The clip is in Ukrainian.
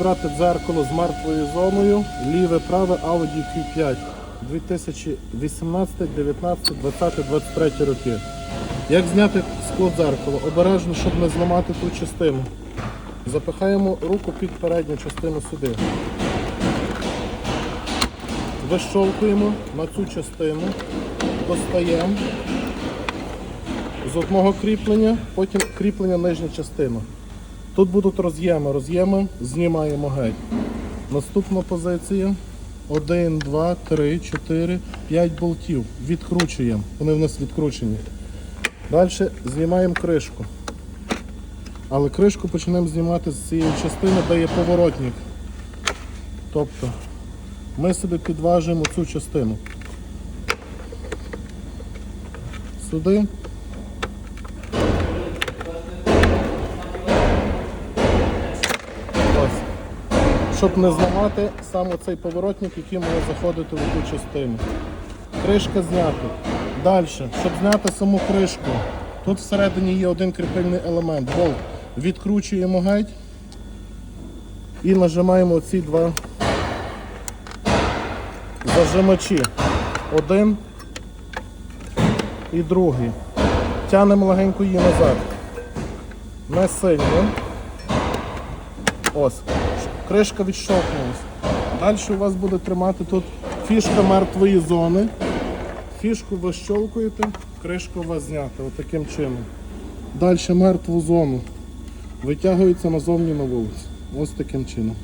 Брати дзеркало з мертвою зоною, ліве праве Audi Q5 2018, 19, 20, 23 роки. Як зняти скло дзеркало? Обережно, щоб не зламати ту частину. Запихаємо руку під передню частину сюди. Вищолкуємо на цю частину, достаємо з одного кріплення, потім кріплення нижня частина. Тут будуть роз'єми. Роз'єми знімаємо геть. Наступна позиція. 1, 2, 3, 4, 5 болтів. Відкручуємо. Вони в нас відкручені. Далі знімаємо кришку. Але кришку почнемо знімати з цієї частини, де є поворотник. Тобто ми собі підважуємо цю частину. Сюди. Щоб не зламати саме цей поворотник, який має заходити в ту частину. Кришка знята. Далі, щоб зняти саму кришку, тут всередині є один кріпильний елемент. Болт. Відкручуємо геть і нажимаємо ці два зажимачі. Один і другий. Тянемо легенько її назад. Не сильно. Ось. Кришка відщовхнулась. Далі у вас буде тримати тут фішка мертвої зони. Фішку ви щолкуєте, кришку у вас знята. Отаким чином. Далі мертву зону. Витягується назовні на вулицю. Ось таким чином.